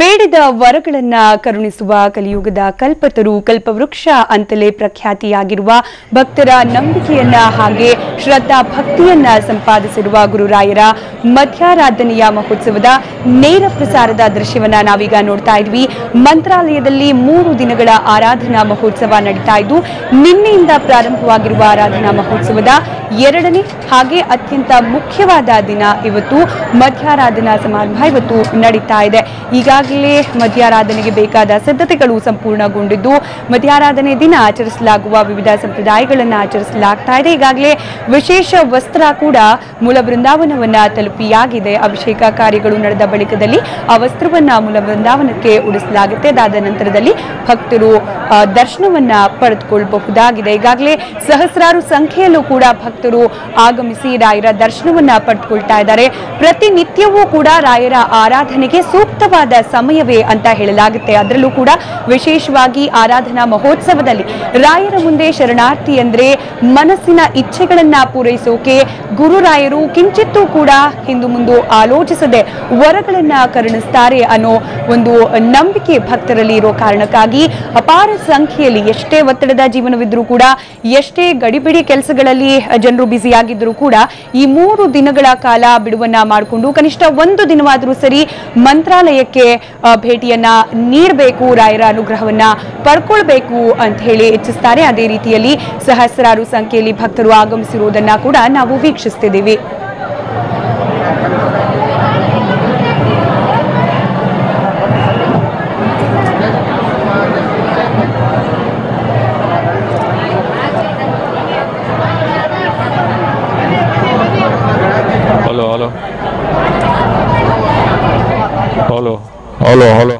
ಬೇಡಿದ ವರಗಳನ್ನ ಕರುಣಿಸುವ ಕಲಿಯುಗದ ಕಲ್ಪತರು, ಕಲ್ಪವೃಕ್ಷ ಅಂತಲೇ ಪ್ರಖ್ಯಾತಿಯಾಗಿರುವ ಭಕ್ತರ ನಂಬಿಕೆಯನ್ನ ಹಾಗೆ ಶ್ರದ್ಧಾ ಭಕ್ತಿಯನ್ನ ಸಂಪಾದಿಸಿರುವ ಗುರುರಾಯರ ಮಧ್ಯಾರಾಧನೆಯ ಮಹೋತ್ಸವದ ನೇರ ಪ್ರಸಾರದ ದೃಶ್ಯವನ್ನ ನಾವೀಗ ನೋಡ್ತಾ ಇದ್ವಿ. ಮಂತ್ರಾಲಯದಲ್ಲಿ ಮೂರು ದಿನಗಳ ಆರಾಧನಾ ಮಹೋತ್ಸವ ನಡೀತಾ ಇದ್ದು, ನಿನ್ನೆಯಿಂದ ಪ್ರಾರಂಭವಾಗಿರುವ ಆರಾಧನಾ ಮಹೋತ್ಸವದ ಎರಡನೇ ಹಾಗೆ ಅತ್ಯಂತ ಮುಖ್ಯವಾದ ದಿನ ಇವತ್ತು ಮಧ್ಯಾರಾಧನಾ ಸಮಾರಂಭ ಇವತ್ತು ನಡೀತಾ ಇದೆ. ಈಗಾಗಲೇ ಮಧ್ಯಾರಾಧನೆಗೆ ಬೇಕಾದ ಸಿದ್ಧತೆಗಳು ಸಂಪೂರ್ಣಗೊಂಡಿದ್ದು, ಮಧ್ಯಾರಾಧನೆ ದಿನ ಆಚರಿಸಲಾಗುವ ವಿವಿಧ ಸಂಪ್ರದಾಯಗಳನ್ನು ಆಚರಿಸಲಾಗ್ತಾ ಇದೆ. ಈಗಾಗಲೇ ವಿಶೇಷ ವಸ್ತ್ರ ಕೂಡ ಮೂಲ ಬೃಂದಾವನವನ್ನು ತಲುಪಿಯಾಗಿದೆ. ಅಭಿಷೇಕ ಕಾರ್ಯಗಳು ನಡೆದ ಬಳಿಕದಲ್ಲಿ ಆ ವಸ್ತ್ರವನ್ನು ಮೂಲ ಬೃಂದಾವನಕ್ಕೆ ಉಡಿಸಲಾಗುತ್ತೆ. ಅದಾದ ನಂತರದಲ್ಲಿ ಭಕ್ತರು ದರ್ಶನವನ್ನ ಪಡೆದುಕೊಳ್ಳಬಹುದಾಗಿದೆ ಈಗಾಗಲೇ ಸಹಸ್ರಾರು ಸಂಖ್ಯೆಯಲ್ಲೂ ಕೂಡ ಭಕ್ತರು ಆಗಮಿಸಿ ರಾಯರ ದರ್ಶನವನ್ನ ಪಡೆದುಕೊಳ್ತಾ ಇದ್ದಾರೆ. ಪ್ರತಿನಿತ್ಯವೂ ಕೂಡ ರಾಯರ ಆರಾಧನೆಗೆ ಸೂಕ್ತವಾದ ಸಮಯವೇ ಅಂತ ಹೇಳಲಾಗುತ್ತೆ. ಅದರಲ್ಲೂ ಕೂಡ ವಿಶೇಷವಾಗಿ ಆರಾಧನಾ ಮಹೋತ್ಸವದಲ್ಲಿ ರಾಯರ ಮುಂದೆ ಶರಣಾರ್ಥಿ ಅಂದ್ರೆ ಮನಸ್ಸಿನ ಇಚ್ಛೆಗಳನ್ನ ಪೂರೈಸೋಕೆ ಗುರುರಾಯರು ಕಿಂಚಿತ್ತೂ ಕೂಡ ಹಿಂದು ಮುಂದು ಆಲೋಚಿಸದೆ ವರಗಳನ್ನ ಕರುಣಿಸ್ತಾರೆ ಅನ್ನೋ ಒಂದು ನಂಬಿಕೆ ಭಕ್ತರಲ್ಲಿ ಇರೋ ಕಾರಣಕ್ಕಾಗಿ ಅಪಾರ ಸಂಖ್ಯೆಯಲ್ಲಿ ಎಷ್ಟೇ ಒತ್ತಡದ ಜೀವನವಿದ್ರೂ ಕೂಡ, ಎಷ್ಟೇ ಗಡಿಬಿಡಿ ಕೆಲಸಗಳಲ್ಲಿ ಜನರು ಬ್ಯುಸಿಯಾಗಿದ್ದರೂ ಕೂಡ ಈ ಮೂರು ದಿನಗಳ ಕಾಲ ಬಿಡುವನ್ನ ಮಾಡಿಕೊಂಡು ಕನಿಷ್ಠ ಒಂದು ದಿನವಾದರೂ ಸರಿ ಮಂತ್ರಾಲಯಕ್ಕೆ ಭೇಟಿಯನ್ನ ನೀಡಬೇಕು, ರಾಯರ ಅನುಗ್ರಹವನ್ನ ಪಡ್ಕೊಳ್ಬೇಕು ಅಂತ ಹೇಳಿ ಇಚ್ಛಿಸ್ತಾರೆ ಅದೇ ರೀತಿಯಲ್ಲಿ ಸಹಸ್ರಾರು ಸಂಖ್ಯೆಯಲ್ಲಿ ಭಕ್ತರು ಆಗಮಿಸಿರುವುದನ್ನ ಕೂಡ ನಾವು ವೀಕ್ಷಿಸ್ತಿದ್ದೀವಿ. ಹಲೋ ಹಲೋ ಹಲೋ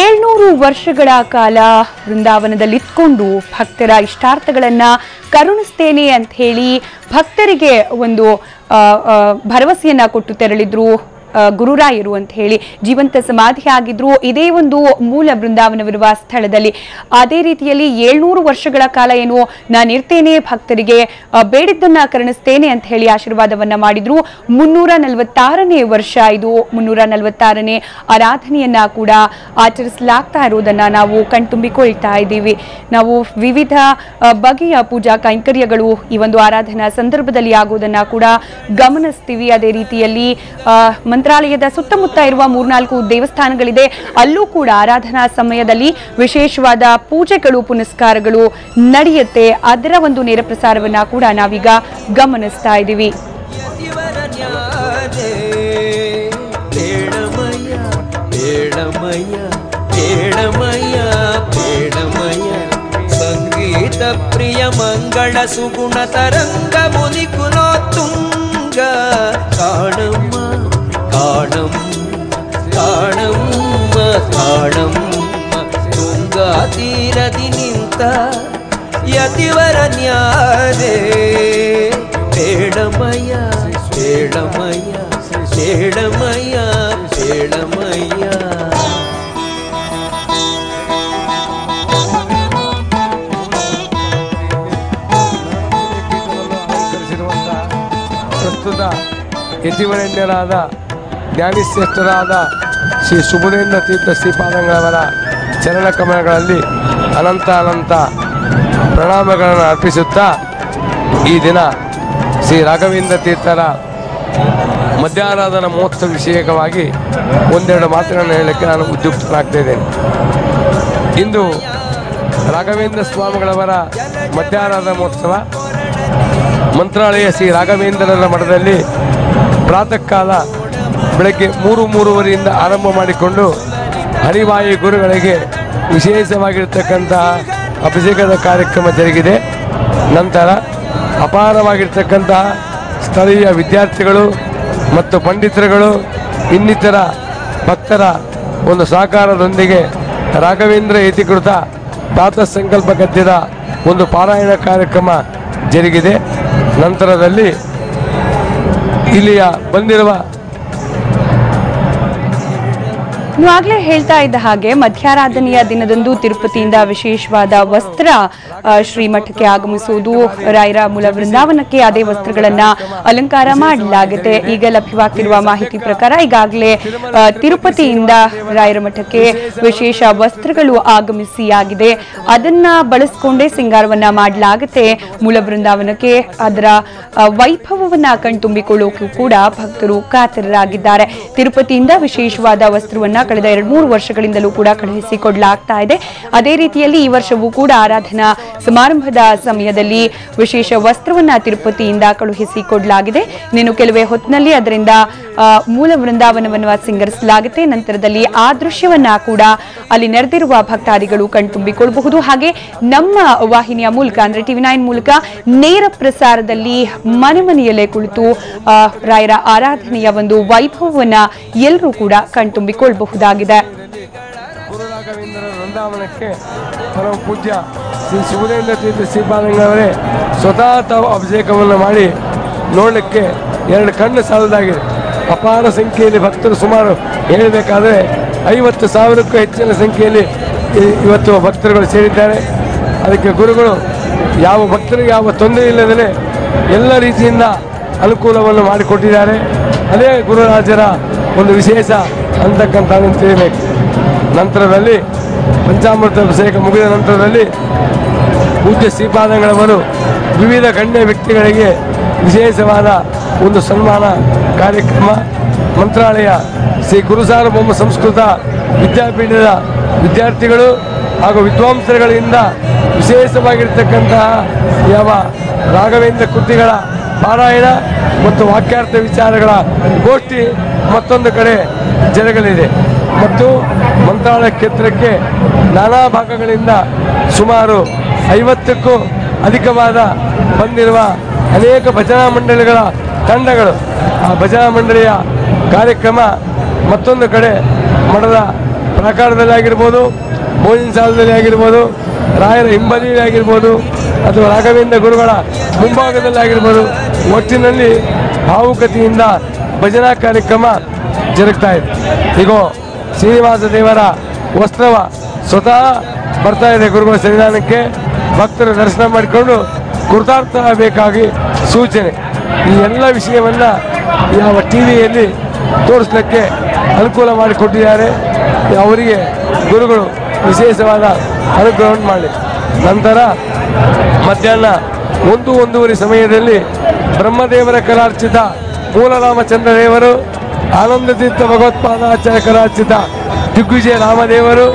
ಏಳ್ನೂರು ವರ್ಷಗಳ ಕಾಲ ವೃಂದಾವನದಲ್ಲಿತ್ಕೊಂಡು ಭಕ್ತರ ಇಷ್ಟಾರ್ಥಗಳನ್ನ ಕರುಣಿಸ್ತೇನೆ ಅಂತ ಹೇಳಿ ಭಕ್ತರಿಗೆ ಒಂದು ಭರವಸೆಯನ್ನ ಕೊಟ್ಟು ತೆರಳಿದ್ರು. ಗುರುರಾಯರು ಅಂತ ಹೇಳಿ ಜೀವಂತ ಸಮಾಧಿ ಆಗಿದ್ರು ಇದೇ ಒಂದು ಮೂಲ ಬೃಂದಾವನವಿರುವ ಸ್ಥಳದಲ್ಲಿ. ಅದೇ ರೀತಿಯಲ್ಲಿ ಏಳ್ನೂರು ವರ್ಷಗಳ ಕಾಲ ಏನು ನಾನಿರ್ತೇನೆ ಭಕ್ತರಿಗೆ ಬೇಡಿದ್ದನ್ನ ಕರುಣಿಸ್ತೇನೆ ಅಂತ ಹೇಳಿ ಆಶೀರ್ವಾದವನ್ನ ಮಾಡಿದ್ರು. ಮುನ್ನೂರ ನಲವತ್ತಾರನೇ ವರ್ಷ ಇದು. ಮುನ್ನೂರ ನಲವತ್ತಾರನೇ ಆರಾಧನೆಯನ್ನ ಕೂಡ ಆಚರಿಸಲಾಗ್ತಾ ಇರೋದನ್ನ ನಾವು ಕಣ್ತುಂಬಿಕೊಳ್ತಾ ಇದ್ದೀವಿ. ನಾವು ವಿವಿಧ ಬಗೆಯ ಪೂಜಾ ಕೈಂಕರ್ಯಗಳು ಈ ಒಂದು ಆರಾಧನಾ ಸಂದರ್ಭದಲ್ಲಿ ಆಗುವುದನ್ನ ಕೂಡ ಗಮನಿಸ್ತೀವಿ. ಅದೇ ರೀತಿಯಲ್ಲಿ ಮಂತ್ರಾಲಯದ ಸುತ್ತಮುತ್ತ ಇರುವ ಮೂರ್ನಾಲ್ಕು ದೇವಸ್ಥಾನಗಳಿದೆ ಅಲ್ಲೂ ಕೂಡ ಆರಾಧನಾ ಸಮಯದಲ್ಲಿ ವಿಶೇಷವಾದ ಪೂಜೆಗಳು ಪುನಸ್ಕಾರಗಳು ನಡೆಯುತ್ತೆ ಅದರ ಒಂದು ನೇರ ಪ್ರಸಾರವನ್ನ ಕೂಡ ನಾವೀಗ ಗಮನಿಸ್ತಾ ಇದ್ದೀವಿ ಪ್ರಿಯ ಮಂಗಳ ಸುಗುಣ ತರಂಗ ಮುನಿ ಕುಲೋತ್ತುಂಗ ಕಾಣಮ್ಮ ಕಾಣಮ್ಮ ಕಾಣಮ್ಮ ತುಂಗಾ ತೀರದಿ ನಿಂತ ಯತಿವರ ನ್ಯಾರೆ ಬೇಡಮಯ್ಯ ಬೇಡಮಯ್ಯ ಬೇಡಮಯ್ಯ ಬೇಡಮಯ್ಯ ಅಲಂಕರಿಸಿರುವಂತಹ ಪ್ರಸ್ತುತ ಯತಿವರೆಣ್ಯರಾದ ಜ್ಞಾನಿಶ್ರೇಷ್ಠರಾದ ಶ್ರೀ ಸುಬುಧೇಂದ್ರ ತೀರ್ಥ ಶ್ರೀಪಾದಂಗಳವರ ಚರಣ ಕಮಲಗಳಲ್ಲಿ ಅನಂತ ಅನಂತ ಪ್ರಣಾಮಗಳನ್ನು ಅರ್ಪಿಸುತ್ತಾ ಈ ದಿನ ಶ್ರೀ ರಾಘವೇಂದ್ರ ತೀರ್ಥರ ಮಧ್ಯಾರಾಧನಾ ಮಹೋತ್ಸವ ವಿಷಯಕವಾಗಿ ಒಂದೆರಡು ಮಾತುಗಳನ್ನು ಹೇಳಕ್ಕೆ ನಾನು ಉದ್ಯುಕ್ತನಾಗ್ತಾ ಇದ್ದೇನೆ. ಇಂದು ರಾಘವೇಂದ್ರ ಸ್ವಾಮಿಗಳವರ ಮಧ್ಯಾರಾಧನಾ ಮಹೋತ್ಸವ. ಮಂತ್ರಾಲಯ ಶ್ರೀ ರಾಘವೇಂದ್ರರ ಮಠದಲ್ಲಿ ಪ್ರಾತಃ ಕಾಲ ಬೆಳಗ್ಗೆ ಮೂರು ಮೂರುವರೆಯಿಂದ ಆರಂಭ ಮಾಡಿಕೊಂಡು ಹರಿವಾಯಿ ಗುರುಗಳಿಗೆ ವಿಶೇಷವಾಗಿರ್ತಕ್ಕಂತಹ ಅಭಿಷೇಕದ ಕಾರ್ಯಕ್ರಮ ಜರುಗಿದೆ. ನಂತರ ಅಪಾರವಾಗಿರ್ತಕ್ಕಂತಹ ಸ್ಥಳೀಯ ವಿದ್ಯಾರ್ಥಿಗಳು ಮತ್ತು ಪಂಡಿತರುಗಳು, ಇನ್ನಿತರ ಭಕ್ತರ ಒಂದು ಸಹಕಾರದೊಂದಿಗೆ ರಾಘವೇಂದ್ರ ಏತಿಕೃತ ತಾತ ಸಂಕಲ್ಪ ಗದ್ಯದ ಒಂದು ಪಾರಾಯಣ ಕಾರ್ಯಕ್ರಮ ಜರುಗಿದೆ. ನಂತರದಲ್ಲಿ ಇಲ್ಲಿಯ ಬಂದಿರುವ ನೀವು ಆಗ್ಲೇ ಹೇಳ್ತಾ ಇದ್ದ ಹಾಗೆ ಮಧ್ಯಾರಾಧನೆಯ ದಿನದಂದು ತಿರುಪತಿಯಿಂದ ವಿಶೇಷವಾದ ವಸ್ತ್ರ ಶ್ರೀಮಠಕ್ಕೆ ಆಗಮಿಸುವುದು, ರಾಯರ ಮೂಲ ವೃಂದಾವನಕ್ಕೆ ಅದೇ ವಸ್ತ್ರಗಳನ್ನ ಅಲಂಕಾರ ಮಾಡಲಾಗುತ್ತೆ. ಈಗ ಲಭ್ಯವಾಗ್ತಿರುವ ಮಾಹಿತಿ ಪ್ರಕಾರ ಈಗಾಗಲೇ ತಿರುಪತಿಯಿಂದ ರಾಯರ ಮಠಕ್ಕೆ ವಿಶೇಷ ವಸ್ತ್ರಗಳು ಆಗಮಿಸಿ ಆಗಿದೆ ಅದನ್ನ ಬಳಸಿಕೊಂಡೇ ಸಿಂಗಾರವನ್ನ ಮಾಡಲಾಗುತ್ತೆ. ಮೂಲ ವೃಂದಾವನಕ್ಕೆ ಅದರ ವೈಭವವನ್ನ ಕಣ್ತುಂಬಿಕೊಳ್ಳೋಕೆ ಕೂಡ ಭಕ್ತರು ಕಾತರರಾಗಿದ್ದಾರೆ. ತಿರುಪತಿಯಿಂದ ವಿಶೇಷವಾದ ವಸ್ತ್ರವನ್ನ ಕಳೆದ ಎರಡು ಮೂರು ವರ್ಷಗಳಿಂದಲೂ ಕೂಡ ಕಳುಹಿಸಿಕೊಡಲಾಗ್ತಾ ಇದೆ. ಅದೇ ರೀತಿಯಲ್ಲಿ ಈ ವರ್ಷವೂ ಕೂಡ ಆರಾಧನಾ ಸಮಾರಂಭದ ಸಮಯದಲ್ಲಿ ವಿಶೇಷ ವಸ್ತ್ರವನ್ನ ತಿರುಪತಿಯಿಂದ ಕಳುಹಿಸಿಕೊಡಲಾಗಿದೆ. ಇನ್ನೇನು ಕೆಲವೇ ಹೊತ್ತಿನಲ್ಲಿ ಅದರಿಂದ ಮೂಲ ವೃಂದಾವನವನ್ನು ಸಿಂಗರಿಸಲಾಗುತ್ತೆ. ನಂತರದಲ್ಲಿ ಆ ದೃಶ್ಯವನ್ನ ಕೂಡ ಅಲ್ಲಿ ನೆರೆದಿರುವ ಭಕ್ತಾದಿಗಳು ಕಣ್ತುಂಬಿಕೊಳ್ಳಬಹುದು ಹಾಗೆ ನಮ್ಮ ವಾಹಿನಿಯ ಮೂಲಕ, ಅಂದ್ರೆ ಟಿವಿ ನೈನ್ ಮೂಲಕ ನೇರ ಪ್ರಸಾರದಲ್ಲಿ ಮನೆ ಮನೆಯಲ್ಲೇ ಕುಳಿತು ರಾಯರ ಆರಾಧನೆಯ ಒಂದು ವೈಭವವನ್ನ ಎಲ್ಲರೂ ಕೂಡ ಕಣ್ತುಂಬಿಕೊಳ್ಳಬಹುದಾಗಿದೆ ಶ್ರೀ ಶಿವದೇಂದ್ರ ತೀರ್ಥ ಶ್ರೀಪಾದಂಗಳವರೇ ಸ್ವತಃ ತಾವು ಅಭಿಷೇಕವನ್ನು ಮಾಡಿ ನೋಡಲಿಕ್ಕೆ ಎರಡು ಕಣ್ಣು ಸಾಲದಾಗಿದೆ. ಅಪಾರ ಸಂಖ್ಯೆಯಲ್ಲಿ ಭಕ್ತರು ಸುಮಾರು ಹೇಳಬೇಕಾದ್ರೆ ಐವತ್ತು ಸಾವಿರಕ್ಕೂ ಹೆಚ್ಚಿನ ಸಂಖ್ಯೆಯಲ್ಲಿ ಇವತ್ತು ಭಕ್ತರುಗಳು ಸೇರಿದ್ದಾರೆ. ಅದಕ್ಕೆ ಗುರುಗಳು, ಯಾವ ಭಕ್ತರಿಗೆ ಯಾವ ತೊಂದರೆ ಇಲ್ಲದೇ ಎಲ್ಲ ರೀತಿಯಿಂದ ಅನುಕೂಲವನ್ನು ಮಾಡಿಕೊಟ್ಟಿದ್ದಾರೆ. ಅದೇ ಗುರುರಾಜರ ಒಂದು ವಿಶೇಷ ಅಂತಕ್ಕಂಥ ತಿಳಿಬೇಕು ನಂತರದಲ್ಲಿ ಪಂಚಾಮೃತ ಅಭಿಷೇಕ ಮುಗಿದ ನಂತರದಲ್ಲಿ ಪೂಜ್ಯ ಶ್ರೀಪಾದಂಗಳವರು ವಿವಿಧ ಗಣ್ಯ ವ್ಯಕ್ತಿಗಳಿಗೆ ವಿಶೇಷವಾದ ಒಂದು ಸನ್ಮಾನ ಕಾರ್ಯಕ್ರಮ ಮಂತ್ರಾಲಯ ಶ್ರೀ ಗುರುಸಾರ್ವಭೌಮ ಸಂಸ್ಕೃತ ವಿದ್ಯಾಪೀಠದ ವಿದ್ಯಾರ್ಥಿಗಳು ಹಾಗೂ ವಿದ್ವಾಂಸರುಗಳಿಂದ ವಿಶೇಷವಾಗಿರ್ತಕ್ಕಂತಹ ಯಾವ ರಾಘವೇಂದ್ರ ಕೃತಿಗಳ ಪಾರಾಯಣ ಮತ್ತು ವಾಕ್ಯಾರ್ಥ ವಿಚಾರಗಳ ಗೋಷ್ಠಿ ಮತ್ತೊಂದು ಕಡೆ ಜರಗಲಿದೆ. ಮತ್ತು ಮಂತ್ರಾಲಯ ಕ್ಷೇತ್ರಕ್ಕೆ ನಾನಾ ಭಾಗಗಳಿಂದ ಸುಮಾರು ಐವತ್ತಕ್ಕೂ ಅಧಿಕವಾದ ಬಂದಿರುವ ಅನೇಕ ಭಜನಾ ಮಂಡಳಿಗಳ ತಂಡಗಳು. ಆ ಭಜನಾ ಮಂಡಳಿಯ ಕಾರ್ಯಕ್ರಮ ಮತ್ತೊಂದು ಕಡೆ ಮಠದ ಪ್ರಾಕಾರದಲ್ಲಿ ಆಗಿರ್ಬೋದು ಭೋಜನ ಸಾಲದಲ್ಲಿ ಆಗಿರ್ಬೋದು, ರಾಯರ ಹಿಂಬದಿಯಲ್ಲಿ ಆಗಿರ್ಬೋದು, ಅಥವಾ ರಾಘವೇಂದ್ರ ಗುರುಗಳ ಮುಂಭಾಗದಲ್ಲಿ ಆಗಿರ್ಬೋದು, ಒಟ್ಟಿನಲ್ಲಿ ಭಾವುಕತೆಯಿಂದ ಭಜನಾ ಕಾರ್ಯಕ್ರಮ ಜರುಗ್ತಾ ಇದೆ. ಈಗ ಶ್ರೀನಿವಾಸ ದೇವರ ವಸ್ತ್ರವ ಸ್ವತಃ ಬರ್ತಾ ಇದೆ ಗುರುಗಳ ಸನ್ನಿಧಾನಕ್ಕೆ. ಭಕ್ತರು ದರ್ಶನ ಮಾಡಿಕೊಂಡು ಕೃತಾರ್ಥರಾಗಬೇಕಾಗಿ ಸೂಚನೆ. ಈ ಎಲ್ಲ ವಿಷಯವೆಲ್ಲ ಯಾವ ಟಿ ವಿಯಲ್ಲಿ ತೋರಿಸ್ಲಿಕ್ಕೆ ಅನುಕೂಲ ಮಾಡಿಕೊಟ್ಟಿದ್ದಾರೆ. ಅವರಿಗೆ ಗುರುಗಳು ವಿಶೇಷವಾದ ಅನುಗ್ರಹವನ್ನು ಮಾಡಿ ನಂತರ ಮಧ್ಯಾಹ್ನ ಒಂದು, ಒಂದೂವರೆ ಸಮಯದಲ್ಲಿ ಬ್ರಹ್ಮದೇವರ ಕಲಾರ್ಚಿತ ಆನಂದ ತೀರ್ಥ ಭಗವತ್ಪಾದಾಚಾರ್ಯ ಕಲಾರ್ಚಿತ ದಿಗ್ವಿಜಯ ರಾಮದೇವರು,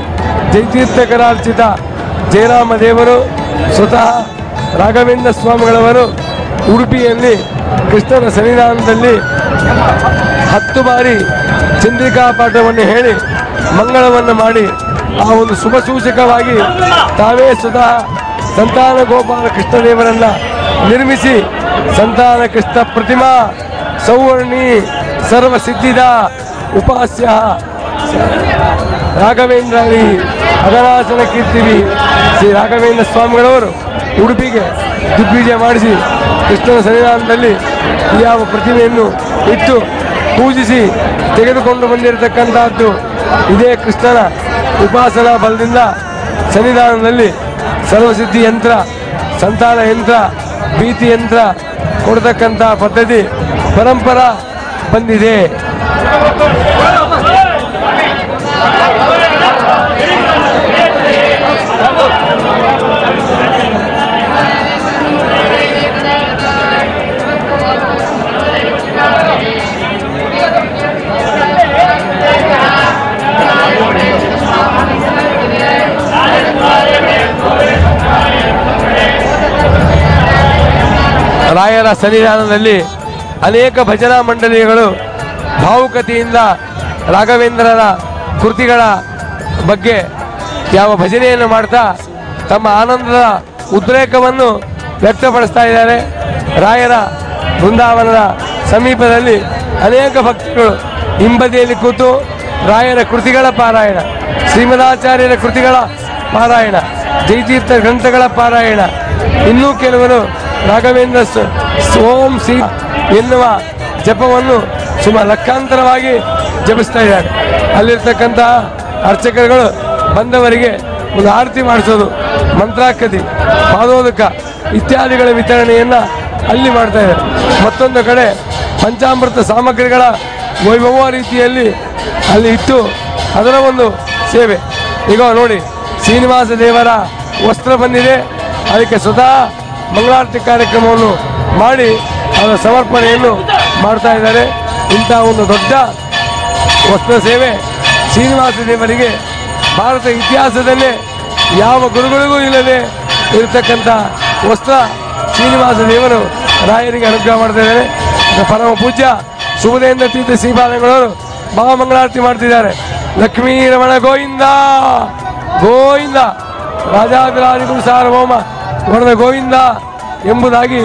ಜಯತೀರ್ಥ ಕಲಾರ್ಚಿತ ಜಯರಾಮ ದೇವರು ಸ್ವತಃ ರಾಘವೇಂದ್ರ ಸ್ವಾಮಿಗಳವರು ಉಡುಪಿಯಲ್ಲಿ ಕೃಷ್ಣನ ಸನ್ನಿಧಾನದಲ್ಲಿ ಹತ್ತು ಬಾರಿ ಚಂದ್ರಿಕಾ ಪಾಠವನ್ನು ಹೇಳಿ ಮಂಗಳವನ್ನು ಮಾಡಿ ಆ ಒಂದು ಶುಭ ಸೂಚಕವಾಗಿ ತಾವೇ ಸ್ವತಃ ಸಂತಾನ ಗೋಪಾಲ ಕೃಷ್ಣದೇವರನ್ನ ನಿರ್ಮಿಸಿ ಸಂತಾನ ಕೃಷ್ಣ ಪ್ರತಿಮಾ ಸೌವರ್ಣಿ ಸರ್ವಸಿದ್ಧಿದ ಉಪಾಸ್ಯ ರಾಘವೇಂದ್ರ ಅಗನಾಸನ ಕೀರ್ತಿವಿ ಶ್ರೀ ರಾಘವೇಂದ್ರ ಸ್ವಾಮಿಗಳವರು. ಉಡುಪಿಗೆ ದಿಗ್ವಿಜಯ ಮಾಡಿಸಿ, ಕೃಷ್ಣನ ಸನ್ನಿಧಾನದಲ್ಲಿ ಯಾವ ಪ್ರತಿಮೆಯನ್ನು ಇಟ್ಟು ಪೂಜಿಸಿ ತೆಗೆದುಕೊಂಡು ಬಂದಿರತಕ್ಕಂತಹದ್ದು, ಇದೇ ಕೃಷ್ಣನ ಉಪಾಸನಾ ಬಲದಿಂದ ಸನ್ನಿಧಾನದಲ್ಲಿ ಸರ್ವಸಿದ್ಧಿ ಯಂತ್ರ, ಸಂತಾನ ಯಂತ್ರ, ಭೀತಿ ಯಂತ್ರ ಕೊಡತಕ್ಕಂಥ ಪದ್ಧತಿ, ಪರಂಪರ ಬಂದಿದೆ. ಸನ್ನಿಧಾನದಲ್ಲಿ ಅನೇಕ ಭಜನಾ ಮಂಡಳಿಗಳು ಭಾವುಕತೆಯಿಂದ ರಾಘವೇಂದ್ರರ ಕೃತಿಗಳ ಬಗ್ಗೆ ಯಾವ ಭಜನೆಯನ್ನು ಮಾಡ್ತಾ ತಮ್ಮ ಆನಂದದ ಉದ್ರೇಕವನ್ನು ವ್ಯಕ್ತಪಡಿಸ್ತಾ ಇದ್ದಾರೆ. ರಾಯರ ಬೃಂದಾವನದ ಸಮೀಪದಲ್ಲಿ ಅನೇಕ ಭಕ್ತಿಗಳು ಹಿಂಬದಿಯಲ್ಲಿ ಕೂತು ರಾಯರ ಕೃತಿಗಳ ಪಾರಾಯಣ, ಶ್ರೀಮದಾಚಾರ್ಯರ ಕೃತಿಗಳ ಪಾರಾಯಣ, ಜಯತೀರ್ಥ ಗ್ರಂಥಗಳ ಪಾರಾಯಣ. ಇನ್ನೂ ಕೆಲವರು ರಾಘವೇಂದ್ರ ಓಂ ಸಿ ಎನ್ನುವ ಜಪವನ್ನು ಸುಮಾರು ಲಕ್ಷಾಂತರವಾಗಿ ಜಪಿಸ್ತಾ ಇದ್ದಾರೆ. ಅಲ್ಲಿರ್ತಕ್ಕಂಥ ಅರ್ಚಕರುಗಳು ಬಂದವರಿಗೆ ಒಂದು ಆರತಿ ಮಾಡಿಸೋದು ಮಂತ್ರಾಕತಿ ಪಾದೋದಕ ಇತ್ಯಾದಿಗಳ ವಿತರಣೆಯನ್ನು ಅಲ್ಲಿ ಮಾಡ್ತಾ ಇದ್ದಾರೆ. ಮತ್ತೊಂದು ಕಡೆ ಪಂಚಾಮೃತ ಸಾಮಗ್ರಿಗಳ ವೈಭವ ರೀತಿಯಲ್ಲಿ ಅಲ್ಲಿ ಇಟ್ಟು ಅದರ ಒಂದು ಸೇವೆ. ಈಗ ನೋಡಿ, ಶ್ರೀನಿವಾಸ ದೇವರ ವಸ್ತ್ರ ಬಂದಿದೆ. ಅದಕ್ಕೆ ಸ್ವತಃ ಮಂಗಳಾರತಿ ಕಾರ್ಯಕ್ರಮವನ್ನು ಮಾಡಿ ಅವರ ಸಮರ್ಪಣೆಯನ್ನು ಮಾಡ್ತಾ ಇದ್ದಾರೆ. ಇಂಥ ಒಂದು ದೊಡ್ಡ ವಸ್ತ್ರ ಸೇವೆ ಶ್ರೀನಿವಾಸ ದೇವರಿಗೆ ಭಾರತ ಇತಿಹಾಸದಲ್ಲೇ ಯಾವ ಗುರುಗಳಿಗೂ ಇಲ್ಲದೆ ಇರತಕ್ಕಂಥ ವಸ್ತ್ರ ಶ್ರೀನಿವಾಸ ದೇವರು ರಾಯರಿಗೆ ಅನುಗ್ರಹ ಮಾಡ್ತಾ ಇದ್ದಾರೆ. ಪರಮ ಪೂಜ್ಯ ಶುಭದೇಂದ್ರ ತೀರ್ಥ ಶ್ರೀಪಾದಗಳವರು ಮಹಾಮಂಗಳಾರತಿ ಮಾಡ್ತಿದ್ದಾರೆ. ಲಕ್ಷ್ಮೀ ರಮಣ ಗೋವಿಂದ ಗೋವಿಂದ ರಾಜಾದಿರಾಜಗುರು ಸಾರ್ವಭೌಮ ಗೋವಿಂದ ಎಂಬುದಾಗಿ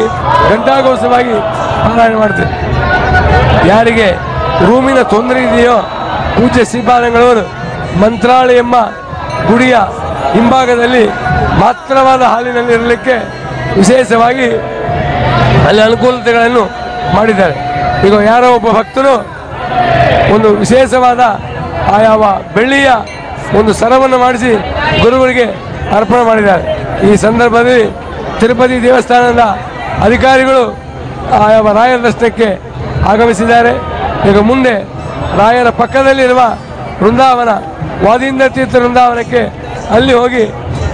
ಘಂಟಾಘೋಷವಾಗಿ ಪಾರಾಯಣ ಮಾಡ್ತೇವೆ ಯಾರಿಗೆ ರೂಮಿನ ತೊಂದರೆ ಇದೆಯೋ ಪೂಜ್ಯ ಶ್ರೀಪಾದಂಗಳವರು, ಮಂತ್ರಾಲಯ ಎಂಬ ಗುಡಿಯ ಹಿಂಭಾಗದಲ್ಲಿ ಮಾತ್ರವಾದ ಹಾಲಿನಲ್ಲಿ ಇರಲಿಕ್ಕೆ ವಿಶೇಷವಾಗಿ ಅಲ್ಲಿ ಅನುಕೂಲತೆಗಳನ್ನು ಮಾಡಿದ್ದಾರೆ. ಈಗ ಯಾರೋ ಒಬ್ಬ ಭಕ್ತರು ಒಂದು ವಿಶೇಷವಾದ ಆಯಾವ ಯಾವ ಬೆಳ್ಳಿಯ ಒಂದು ಸರವನ್ನು ಮಾಡಿಸಿ ಗುರುಗಳಿಗೆ ಅರ್ಪಣೆ ಮಾಡಿದ್ದಾರೆ. ಈ ಸಂದರ್ಭದಲ್ಲಿ ತಿರುಪತಿ ದೇವಸ್ಥಾನದ ಅಧಿಕಾರಿಗಳು ರಾಯರ ದರ್ಶನಕ್ಕೆ ಆಗಮಿಸಿದ್ದಾರೆ. ಈಗ ಮುಂದೆ ರಾಯರ ಪಕ್ಕದಲ್ಲಿರುವ ವೃಂದಾವನ ವಾದೀಂದ್ರ ತೀರ್ಥ ವೃಂದಾವನಕ್ಕೆ ಅಲ್ಲಿ ಹೋಗಿ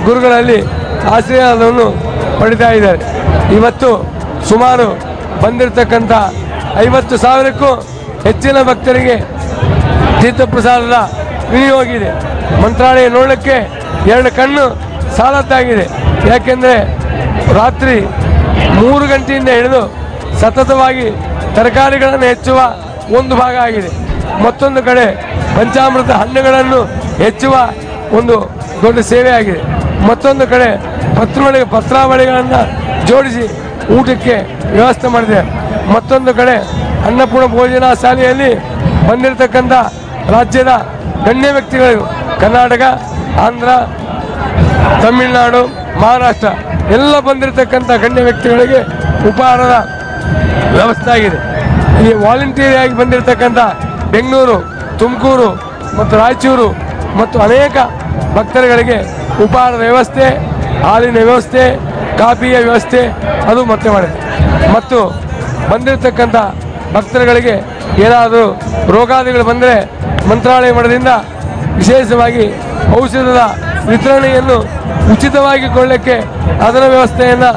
ಗುರುಗಳಲ್ಲಿ ಆಶೀರ್ವಾದವನ್ನು ಪಡಿತಾ ಇದ್ದಾರೆ. ಇವತ್ತು ಸುಮಾರು ಬಂದಿರತಕ್ಕಂಥ ಐವತ್ತು ಸಾವಿರಕ್ಕೂ ಹೆಚ್ಚಿನ ಭಕ್ತರಿಗೆ ತೀರ್ಥಪ್ರಸಾದದ ವಿನಿಯೋಗಿದೆ ಮಂತ್ರಾಲಯ ನೋಡಲಿಕ್ಕೆ ಎರಡು ಕಣ್ಣು ಸಾಲತ್ತಾಗಿದೆ. ಯಾಕೆಂದರೆ ರಾತ್ರಿ ಮೂರು ಗಂಟೆಯಿಂದ ಹಿಡಿದು ಸತತವಾಗಿ ತರಕಾರಿಗಳನ್ನು ಹೆಚ್ಚುವ ಒಂದು ಭಾಗ ಆಗಿದೆ. ಮತ್ತೊಂದು ಕಡೆ ಪಂಚಾಮೃತ ಹಣ್ಣುಗಳನ್ನು ಹೆಚ್ಚುವ ಒಂದು ದೊಡ್ಡ ಸೇವೆ ಆಗಿದೆ. ಮತ್ತೊಂದು ಕಡೆ ಪತ್ರವಳಿ ಪತ್ರಾವಳಿಗಳನ್ನು ಜೋಡಿಸಿ ಊಟಕ್ಕೆ ವ್ಯವಸ್ಥೆ ಮಾಡಿದೆ. ಮತ್ತೊಂದು ಕಡೆ ಅನ್ನಪೂರ್ಣ ಭೋಜನ ಶಾಲೆಯಲ್ಲಿ ಬಂದಿರತಕ್ಕಂಥ ರಾಜ್ಯದ ಗಣ್ಯ ವ್ಯಕ್ತಿಗಳು ಕರ್ನಾಟಕ, ಆಂಧ್ರ, ತಮಿಳುನಾಡು, ಮಹಾರಾಷ್ಟ್ರ. ಎಲ್ಲ ಬಂದಿರತಕ್ಕಂಥ ಗಣ್ಯ ವ್ಯಕ್ತಿಗಳಿಗೆ ಉಪಹಾರದ ವ್ಯವಸ್ಥೆ ಆಗಿದೆ. ಈ ವಾಲಂಟಿಯರಿಯಾಗಿ ಬಂದಿರತಕ್ಕಂಥ ಬೆಂಗಳೂರು, ತುಮಕೂರು ಮತ್ತು ರಾಯಚೂರು ಮತ್ತು ಅನೇಕ ಭಕ್ತರುಗಳಿಗೆ ಉಪಹಾರದ ವ್ಯವಸ್ಥೆ, ಹಾಲಿನ ವ್ಯವಸ್ಥೆ, ಕಾಫಿಯ ವ್ಯವಸ್ಥೆ ಅದು ಮತ್ತೆ ಮಾಡಿದೆ ಮತ್ತು ಬಂದಿರತಕ್ಕಂಥ ಭಕ್ತರುಗಳಿಗೆ ಏನಾದರೂ ರೋಗಾದಿಗಳು ಬಂದರೆ ಮಂತ್ರಾಲಯ ಮಠದಿಂದ ವಿಶೇಷವಾಗಿ ಔಷಧದ ವಿತರಣೆಯನ್ನು ಉಚಿತವಾಗಿ ಕೊಳ್ಳಕ್ಕೆ ಅದರ ವ್ಯವಸ್ಥೆಯನ್ನು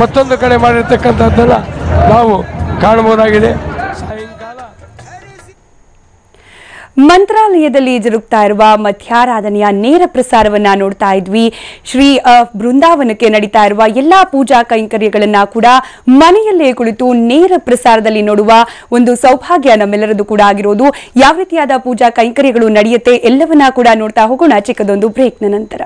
ಮತ್ತೊಂದು ಕಡೆ ಮಾಡಿರ್ತಕ್ಕಂಥದ್ದನ್ನು ನಾವು ಕಾಣಬಹುದಾಗಿದೆ. ಮಂತ್ರಾಲಯದಲ್ಲಿ ಜರುಗ್ತಾ ಇರುವ ಮಧ್ಯಾರಾಧನೆಯ ನೇರ ಪ್ರಸಾರವನ್ನ ನೋಡ್ತಾ ಇದ್ವಿ. ಶ್ರೀ ಬೃಂದಾವನಕ್ಕೆ ನಡೀತಾ ಇರುವ ಎಲ್ಲಾ ಪೂಜಾ ಕೈಂಕರ್ಯಗಳನ್ನ ಕೂಡ ಮನೆಯಲ್ಲೇ ಕುಳಿತು ನೇರ ಪ್ರಸಾರದಲ್ಲಿ ನೋಡುವ ಒಂದು ಸೌಭಾಗ್ಯ ನಮ್ಮೆಲ್ಲರದು ಕೂಡ ಆಗಿರೋದು. ಯಾವ ರೀತಿಯಾದ ಪೂಜಾ ಕೈಂಕರ್ಯಗಳು ನಡೆಯುತ್ತೆ ಎಲ್ಲವನ್ನ ಕೂಡ ನೋಡ್ತಾ ಹೋಗೋಣ. ಚಿಕ್ಕದೊಂದು ಬ್ರೇಕ್ನ ನಂತರ.